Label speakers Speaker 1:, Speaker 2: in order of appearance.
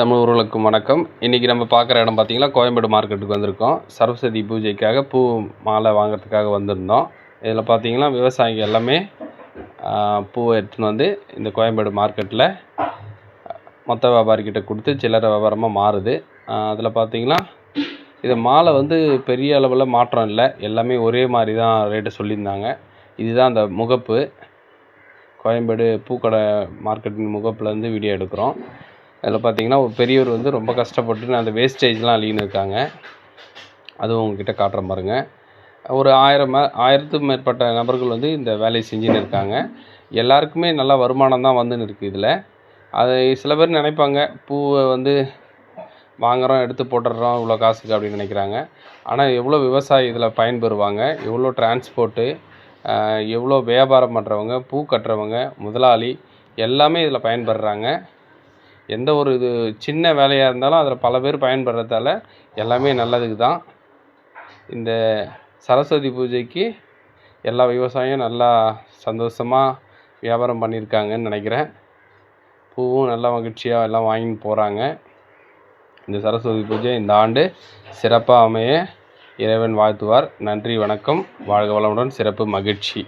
Speaker 1: தமிழ் உறவுகளுக்கும் வணக்கம். இன்றைக்கி நம்ம பார்க்குற இடம் பார்த்திங்கன்னா கோயம்பேடு மார்க்கெட்டுக்கு வந்திருக்கோம். சரஸ்வதி பூஜைக்காக பூ மாலை வாங்கிறதுக்காக வந்திருந்தோம். இதில் பார்த்தீங்கன்னா விவசாயிங்க எல்லாமே பூவை எடுத்துன்னு வந்து இந்த கோயம்பேடு மார்க்கெட்டில் மொத்த வியாபாரிக்கிட்ட கொடுத்து சில்லறை வியாபாரமாக மாறுது. அதில் பார்த்தீங்கன்னா இது மாலை வந்து பெரிய அளவில் மாற்றம் இல்லை. எல்லாமே ஒரே மாதிரி தான் ரேட்டு சொல்லியிருந்தாங்க. இதுதான் அந்த முகப்பு. கோயம்பேடு பூக்கடை மார்க்கெட்டின் முகப்புலேருந்து வீடியோ எடுக்கிறோம். அதில் பார்த்தீங்கன்னா ஒரு பெரியவர் வந்து ரொம்ப கஷ்டப்பட்டு அந்த வேஸ்டேஜ்லாம் அள்ளின்னு இருக்காங்க அதுவும் உங்ககிட்ட காட்டுற பாருங்க. ஒரு ஆயிரம் ஆயிரத்துக்கும் மேற்பட்ட நபர்கள் வந்து இந்த வேலையை செஞ்சுன்னு இருக்காங்க. எல்லாருக்குமே நல்லா வருமானம் தான் வந்துன்னு இருக்குது இதில். அது சில பேர் நினைப்பாங்க பூவை வந்து வாங்குறோம் எடுத்து போட்டுடுறோம் இவ்வளோ காசுக்கு அப்படின்னு நினைக்கிறாங்க. ஆனால் எவ்வளோ விவசாயி இதில் பயன்பெறுவாங்க எவ்வளோ டிரான்ஸ்போர்ட்டு எவ்வளோ வியாபாரம் பண்ணுறவங்க பூ கட்டுறவங்க முதலாளி எல்லாமே இதில் பயன்படுறாங்க எந்த ஒரு இது சின்ன வேலையாக இருந்தாலும் அதில் பல பேர் பயன்படுறதால எல்லாமே நல்லதுக்கு தான். இந்த சரஸ்வதி பூஜைக்கு எல்லா விவசாயியும் நல்லா சந்தோஷமாக வியாபாரம் பண்ணியிருக்காங்கன்னு நினைக்கிறேன். பூவும் நல்லா மகிழ்ச்சியாக எல்லாம் வாங்கின்னு போகிறாங்க இந்த சரஸ்வதி பூஜை இந்த ஆண்டு சிறப்பாக அமைய இறைவன் வாழ்த்துவார். நன்றி வணக்கம். வாழ்க வளமுடன் சிறப்பு மகிழ்ச்சி.